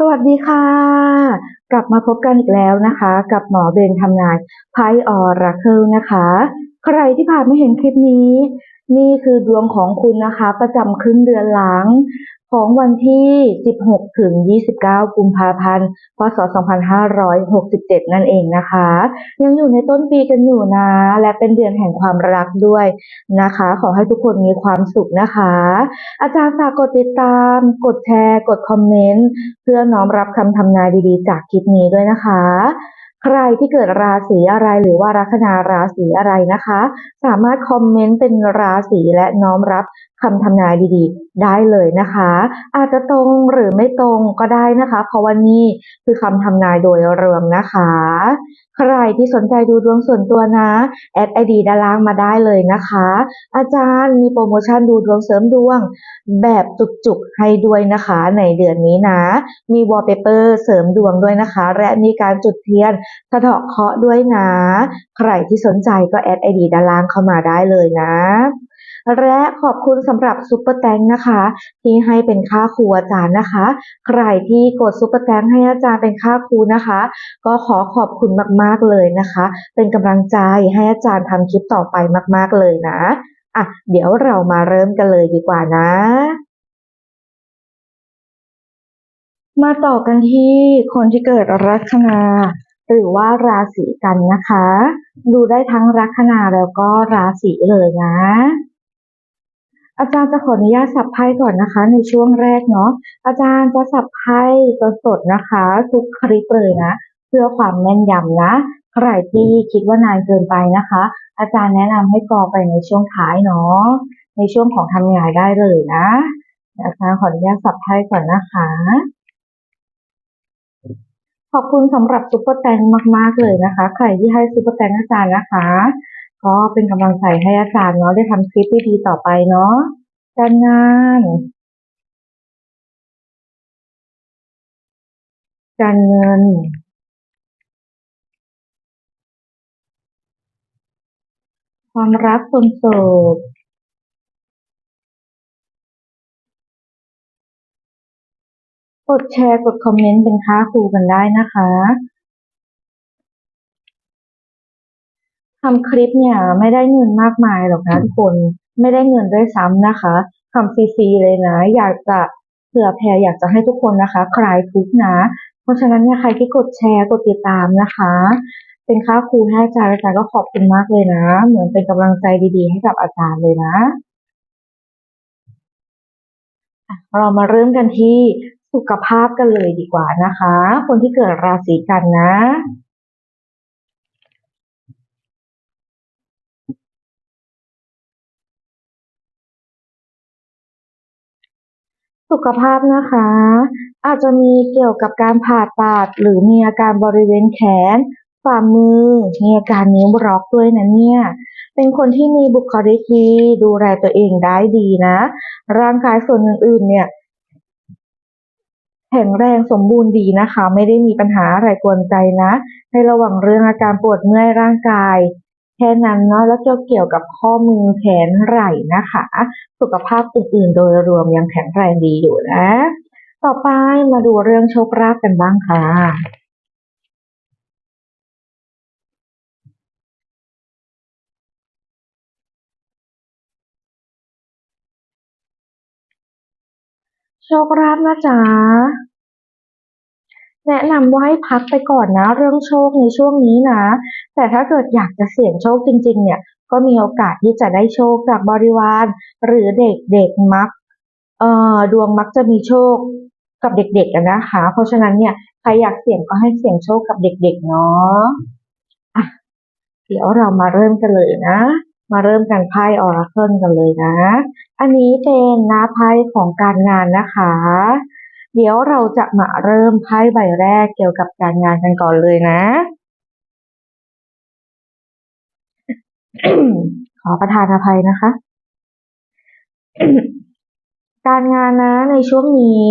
สวัสดีค่ะ กลับมาพบกันอีกแล้วนะคะ กับหมอเบนทำนายไพ่ออราเคิลนะคะ ใครที่ผ่านไม่เห็นคลิปนี้ นี่คือดวงของคุณนะคะ ประจำครึ่งเดือนหลัง ของวันที่ 16 ถึง 29 กุมภาพันธ์ พศ 2567 นั่นเองนะคะ ยังอยู่ในต้นปีกันอยู่นะ และเป็นเดือนแห่งความรักด้วยนะคะ ขอให้ทุกคนมีความสุขนะคะ อาจารย์ฝากกดติดตาม กดแชร์ กดคอมเมนต์ เพื่อน้อมรับคำทำนายดีๆ จากคลิปนี้ด้วยนะคะใครที่เกิดราศีอะไรหรือว่าลัคนาราศีอะไรนะคะ สามารถคอมเมนต์เป็นราศีและน้อมรับ คำทำนายดีๆ ได้เลยนะคะ อาจจะตรงหรือไม่ตรงก็ได้นะคะ เพราะว่านี่คือคำทำนายโดยรวมนะคะ ใครที่สนใจดูดวงส่วนตัวนะ แอดไอดีด้านล่างมาได้เลยนะคะ อาจารย์มีโปรโมชั่นดูดวงเสริมดวง แบบจุกๆให้ด้วยนะคะ ในเดือนนี้นะ มีวอลเปเปอร์เสริมดวงด้วยนะคะ และมีการจุดเทียนสะเดาะเคาะด้วยนะ ใครที่สนใจก็แอดไอดีด้านล่างเข้ามาได้เลยนะ และขอบคุณสำหรับซุปเปอร์แตงนะคะ ที่ให้เป็นค่าครูอาจารย์นะคะ ใครที่กดซุปเปอร์แตงให้อาจารย์เป็นค่าครูนะคะ ก็ขอขอบคุณมากๆเลยนะคะ เป็นกำลังใจให้อาจารย์ทำคลิปต่อไปมาก ๆเลยนะอะเดี๋ยวเรามาเริ่มกันเลยดีกว่านะ มาต่อกันที่คนที่เกิดลัคนาหรือว่าราศีกันนะคะ ดูได้ทั้งลัคนาแล้วก็ราศีเลยนะ อาจารย์จะขออนุญาตสับไพ่ก่อนนะคะ ในช่วงแรกเนาะอาจารย์จะสับไพ่สดๆนะคะ ทุกคลิปเลยนะ เพื่อความแม่นยำนะ ใครที่คิดว่านานเกินไปนะคะ อาจารย์แนะนำให้กรอไปในช่วงท้ายเนาะในช่วงของทำงานได้เลยนะอาจารย์ขออนุญาตสับไพ่ก่อนนะคะ ขอบคุณสำหรับซุปเปอร์แตงมาก ๆเลยนะคะ ใครที่ให้ซุปเปอร์แตงอาจารย์นะคะ ก็เป็นกำลังใจให้อาจารย์เนาะได้ทำคลิปดีๆต่อไปเนาะการงานการเงิน ความรักคนโสดกดแชร์กดคอมเมนต์เป็นค่าครูกันได้นะคะ ทำคลิปเนี่ยไม่ได้เงินมากมายหรอกนะทุกคนไม่ได้เงินด้วยซ้ำนะคะทำฟรีๆเลยนะ อยากจะเผื่อแผ่อยากจะให้ทุกคนนะคะ คลายทุกข์นะ เพราะฉะนั้นเนี่ยใครที่กดแชร์กดติดตามนะคะ เป็นค่าครูให้อาจารย์อาจารย์ก็ขอบคุณมากเลยนะ เหมือนเป็นกำลังใจดีๆ ให้กับอาจารย์เลยนะอะเรามาเริ่มกันที่สุขภาพกันเลยดีกว่านะคะ คนที่เกิดราศีกันนะ สุขภาพนะคะ อาจจะมีเกี่ยวกับการผ่าตัดหรือมีอาการบริเวณแขนฝ่ามือมีอาการนิ้วร็อกด้วยนะเนี่ย เป็นคนที่มีบุคลิกดี ดูแลตัวเองได้ดีนะ ร่างกายส่วนอื่นๆ เนี่ยแข็งแรงสมบูรณ์ดีนะคะ ไม่ได้มีปัญหาอะไรกวนใจนะ ให้ระวังเรื่องอาการปวดเมื่อยร่างกาย แค่นั้นเนาะแล้วก็เกี่ยวกับข้อมือแขนไหล่นะคะ สุขภาพอื่นๆ โดยรวมยังแข็งแรงดีอยู่นะ ต่อไปมาดูเรื่องโชคลาภกันบ้างค่ะโชคลาภนะจ๊ะ แนะนำว่าให้พักไปก่อนนะ เรื่องโชคในช่วงนี้นะ แต่ถ้าเกิดอยากจะเสี่ยงโชคจริง ๆ เนี่ย ก็มีโอกาสที่จะได้โชคจากบริวาร หรือเด็กๆมักเอ่อดวงมักจะมีโชคกับเด็กๆนะคะ เพราะฉะนั้นเนี่ยใครอยากเสี่ยงก็ให้เสี่ยงโชคกับเด็ก ๆ เนาะอะเดี๋ยวเรามาเริ่มกันเลยนะ มาเริ่มกันไพ่ออราเคิลกันเลยนะ อันนี้เป็นหน้าไพ่ของการงานนะคะ เดี๋ยวเราจะมาเริ่มไพ่ใบแรกเกี่ยวกับการงานกันก่อนเลยนะ ขอประทานอภัยนะคะ การงานนะในช่วงนี้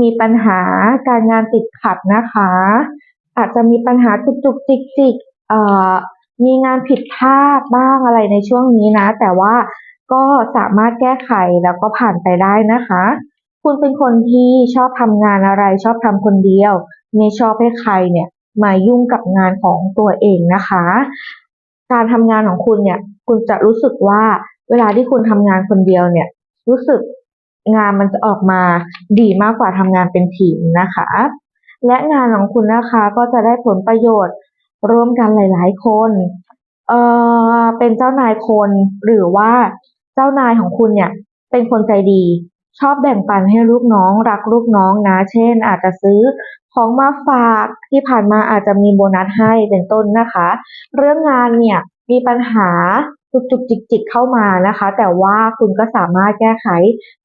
มีปัญหาการงานติดขัดนะคะ อาจจะมีปัญหาจุกจุกจิกจิกเอ่อมีงานผิดพลาดบ้างอะไรในช่วงนี้นะ แต่ว่าก็สามารถแก้ไขแล้วก็ผ่านไปได้นะคะ คุณเป็นคนที่ชอบทำงานอะไร ชอบทำคนเดียว ไม่ชอบให้ใครเนี่ยมายุ่งกับงานของตัวเองนะคะ การทำงานของคุณเนี่ย คุณจะรู้สึกว่าเวลาที่คุณทำงานคนเดียวเนี่ย รู้สึกงานมันจะออกมาดีมากกว่าทำงานเป็นทีมนะคะ และงานของคุณนะคะก็จะได้ผลประโยชน์ร่วมกันหลาย ๆ คนเอ่อเป็นเจ้านายคนหรือว่าเจ้านายของคุณเนี่ย เป็นคนใจดี ชอบแบ่งปันให้ลูกน้องรักลูกน้องนะ เช่น อาจจะซื้อของมาฝากที่ผ่านมาอาจจะมีโบนัสให้เป็นต้นนะคะ เรื่องงานเนี่ยมีปัญหาจุกจุกจิกจิกเข้ามานะคะ แต่ว่าคุณก็สามารถแก้ไข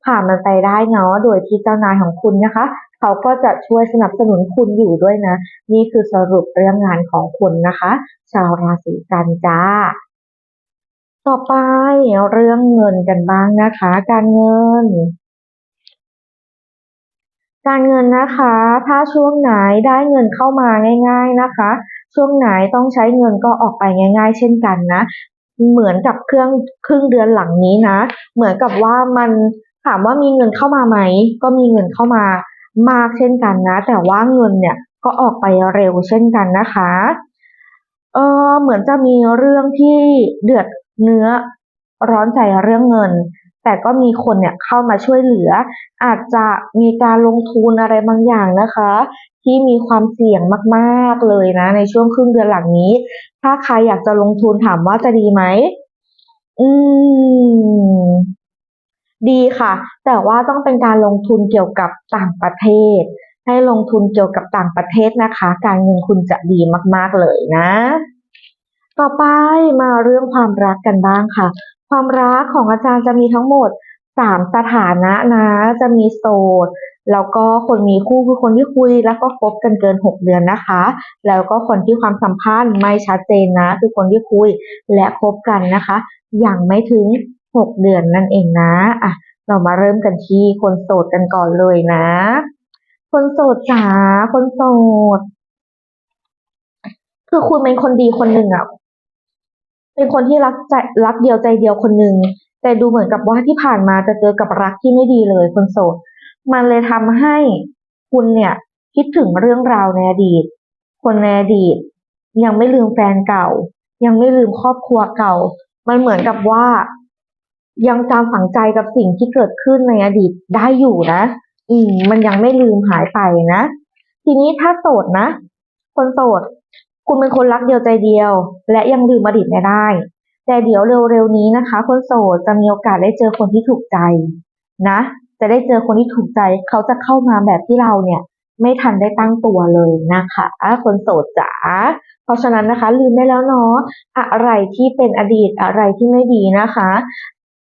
ผ่านมันไปได้เนาะโดยที่เจ้านายของคุณนะคะ เขาก็จะช่วยสนับสนุนคุณอยู่ด้วยนะ นี่คือสรุปเรื่องงานของคุณนะคะ ชาวราศีกันจ้า ต่อไปเรื่องเงินกันบ้างนะคะ การเงิน การเงินนะคะ ถ้าช่วงไหนได้เงินเข้ามาง่าย ๆนะคะ ช่วงไหนต้องใช้เงินก็ออกไปง่าย ๆ เช่นกันนะ เหมือนกับเครื่องครึ่งเดือนหลังนี้นะ เหมือนกับว่ามันถามว่ามีเงินเข้ามาไหม ก็มีเงินเข้ามามากเช่นกันนะ แต่ว่าเงินเนี่ยก็ออกไปเร็วเช่นกันนะคะ เออเหมือนจะมีเรื่องที่เดือดเนื้อร้อนใจเรื่องเงิน แต่ก็มีคนเนี่ยเข้ามาช่วยเหลือ อาจจะมีการลงทุนอะไรบางอย่างนะคะ ที่มีความเสี่ยงมากๆเลยนะ ในช่วงครึ่งเดือนหลังนี้ ถ้าใครอยากจะลงทุนถามว่าจะดีไหมอืม ดีค่ะ แต่ว่าต้องเป็นการลงทุนเกี่ยวกับต่างประเทศ ให้ลงทุนเกี่ยวกับต่างประเทศนะคะ การเงินคุณจะดีมาก ๆเลยนะ ต่อไปมาเรื่องความรักกันบ้างค่ะ ความรักของอาจารย์จะมีทั้งหมดสามสถานะนะ จะมีโสดแล้วก็คนมีคู่คือคนที่คุยแล้วก็คบกันเกินหกเดือนนะคะ แล้วก็คนที่ความสัมพันธ์ไม่ชัดเจนนะ คือคนที่คุยและคบกันนะคะอย่างไม่ถึงหกเดือนนั่นเองนะอะเรามาเริ่มกันที่คนโสดกันก่อนเลยนะ คนโสดจ๋าคนโสด คือคุณเป็นคนดีคนหนึ่งอะ เป็นคนที่รักใจรักเดียวใจเดียวคนหนึ่งแต่ดูเหมือนกับว่าที่ผ่านมาจะเจอกับรักที่ไม่ดีเลยคนโสด มันเลยทำให้คุณเนี่ยคิดถึงเรื่องราวในอดีต คนในอดีต ยังไม่ลืมแฟนเก่า ยังไม่ลืมครอบครัวเก่า มันเหมือนกับว่า ยังจำฝังใจกับสิ่งที่เกิดขึ้นในอดีตได้อยู่นะ อืม มันยังไม่ลืมหายไปนะ ทีนี้ถ้าโสดนะ คนโสด คุณเป็นคนรักเดียวใจเดียว และยังลืมอดีตไม่ได้ แต่เดี๋ยวเร็วๆนี้นะคะ คนโสดจะมีโอกาสได้เจอคนที่ถูกใจ นะ จะได้เจอคนที่ถูกใจ เขาจะเข้ามาแบบที่เราเนี่ย ไม่ทันได้ตั้งตัวเลยนะคะคนโสดจ๋าเพราะฉะนั้นนะคะ ลืมได้แล้วเนาะอะไรที่เป็นอดีตอะไรที่ไม่ดีนะคะ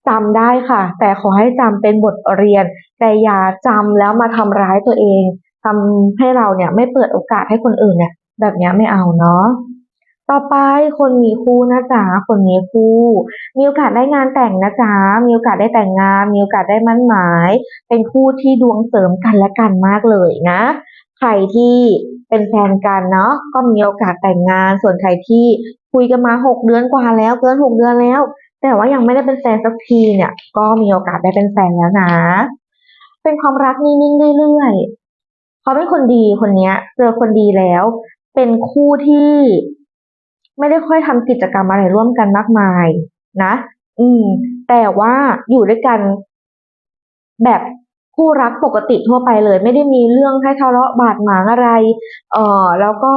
จำได้ค่ะ แต่ขอให้จำเป็นบทเรียน แต่อย่าจำแล้วมาทำร้ายตัวเองทำให้เราเนี่ยไม่เปิดโอกาสให้คนอื่นเนี่ย แบบนี้ไม่เอาเนาะต่อไปคนมีคู่นะจ๊ะคนมีคู่ มีโอกาสได้งานแต่งนะจ๊ะมีโอกาสได้แต่งงาน มีโอกาสได้มั่นหมาย เป็นคู่ที่ดวงเสริมกันและกันมากเลยนะ ใครที่เป็นแฟนกันเนาะก็มีโอกาสแต่งงาน ส่วนใครที่คุยกันมาหกเดือนกว่าแล้วเกินหกเดือนแล้ว แต่ว่ายังไม่ได้เป็นแฟนสักทีเนี่ย ก็มีโอกาสได้เป็นแฟนแล้วนะ เป็นความรักนิ่งๆเรื่อยๆเขาเป็นคนดีคนเนี้ย เจอคนดีแล้ว เป็นคู่ที่ไม่ได้ค่อยทำกิจกรรมอะไรร่วมกันมากมาย นะ อืม แต่ว่าอยู่ด้วยกันแบบคู่รักปกติทั่วไปเลย ไม่ได้มีเรื่องให้ทะเลาะบาดหมางอะไร เอ่อ แล้วก็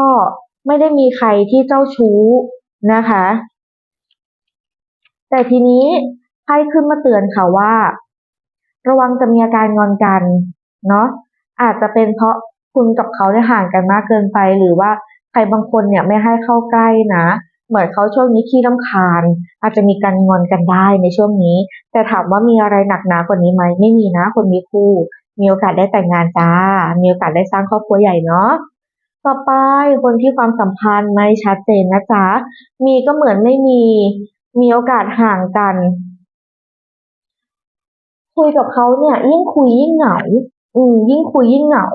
ไม่ได้มีใครที่เจ้าชู้นะคะ แต่ทีนี้ไพ่ขึ้นมาเตือนค่ะว่า ระวังจะมีอาการงอนกัน เนาะอาจจะเป็นเพราะคุณกับเขาได้ห่างกันมากเกินไปหรือว่า ใครบางคนเนี่ยไม่ให้เข้าใกล้นะ เหมือนเขาช่วงนี้ขี้รำคาญ อาจจะมีการงอนกันได้ในช่วงนี้ แต่ถามว่ามีอะไรหนักหนากว่านี้ไหมไม่มีนะคนมีคู่ มีโอกาสได้แต่งงานจ้า มีโอกาสได้สร้างครอบครัวใหญ่เนาะต่อไปคนที่ความสัมพันธ์ไม่ชัดเจนนะจ๊ะ มีก็เหมือนไม่มี มีโอกาสห่างกัน คุยกับเขาเนี่ย ยิ่งคุยยิ่งเหงา อืมยิ่งคุยยิ่งเหงา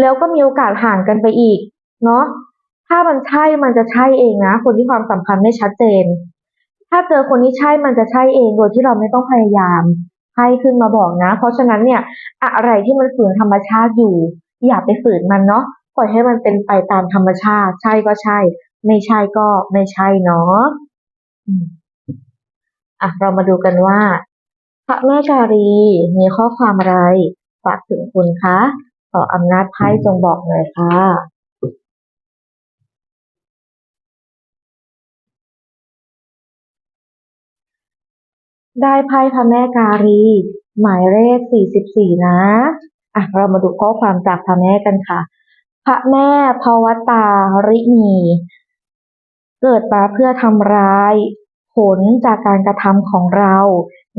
แล้วก็มีโอกาสห่างกันไปอีก เนาะ ถ้ามันใช่มันจะใช่เองนะ คนที่ความสัมพันธ์ไม่ชัดเจน ถ้าเจอคนที่ใช่มันจะใช่เองโดยที่เราไม่ต้องพยายามไพ่ขึ้นมาบอกนะ เพราะฉะนั้นเนี่ย อะไรที่มันฝืนธรรมชาติอยู่ อย่าไปฝืนมันเนาะปล่อยให้มันเป็นไปตามธรรมชาติ ใช่ก็ใช่ ไม่ใช่ก็ไม่ใช่เนาะอืมอะเรามาดูกันว่า พระแม่การีมีข้อความอะไรฝากถึงคุณคะขออำนาจไพ่จงบอกหน่อยค่ะ ได้ไพ่พระแม่การี หมายเลข 44 นะอะเรามาดูข้อความจากพระแม่กันค่ะ พระแม่ภวตาริณีเกิดมาเพื่อทำร้าย ผลจากการกระทำของเรา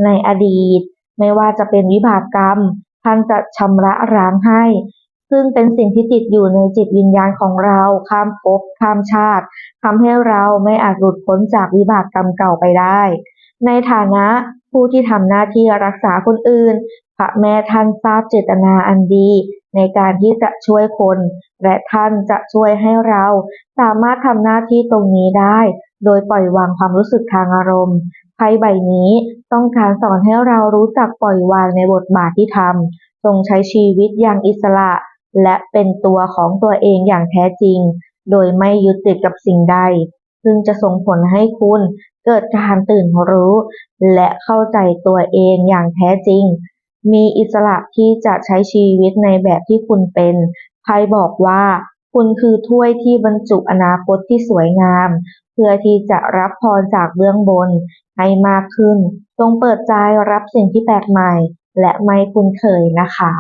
ในอดีต ไม่ว่าจะเป็นวิบากกรรม ท่านจะชำระล้างให้ ซึ่งเป็นสิ่งที่ติดอยู่ในจิตวิญญาณของเราข้ามภพข้ามชาติทำให้เราไม่อาจหลุดพ้นจากวิบากกรรมเก่าไปได้ ในฐานะผู้ที่ทำหน้าที่รักษาคนอื่น พระแม่ท่านทราบเจตนาอันดี ในการที่จะช่วยคน และท่านจะช่วยให้เราสามารถทำหน้าที่ตรงนี้ได้ โดยปล่อยวางความรู้สึกทางอารมณ์ไพ่ใบนี้ต้องการสอนให้เรารู้จักปล่อยวางในบทบาทที่ทำจงใช้ชีวิตอย่างอิสระ และเป็นตัวของตัวเองอย่างแท้จริง โดยไม่ยึดติดกับสิ่งใด ซึ่งจะส่งผลให้คุณ เกิดการตื่นรู้ และเข้าใจตัวเองอย่างแท้จริง มีอิสระที่จะใช้ชีวิตในแบบที่คุณเป็นไพ่บอกว่า คุณคือถ้วยที่บรรจุอนาคตที่สวยงาม เพื่อที่จะรับพรจากเบื้องบนให้มากขึ้น จงเปิดใจรับสิ่งที่แปลกใหม่ และไม่คุ้นเคยนะคะ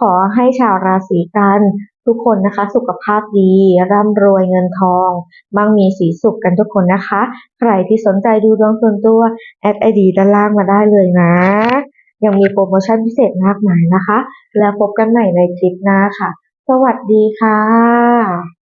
ขอให้ชาวราศีกัน ทุกคนนะคะ สุขภาพดี ร่ำรวยเงินทองมั่งมีสีสุขกันทุกคนนะคะ ใครที่สนใจดูดวงส่วนตัวแอดไอดีด้านล่างมาได้เลยนะ ยังมีโปรโมชั่นพิเศษมากมายนะคะ แล้วพบกันใหม่ในคลิปหน้าค่ะ สวัสดีค่ะ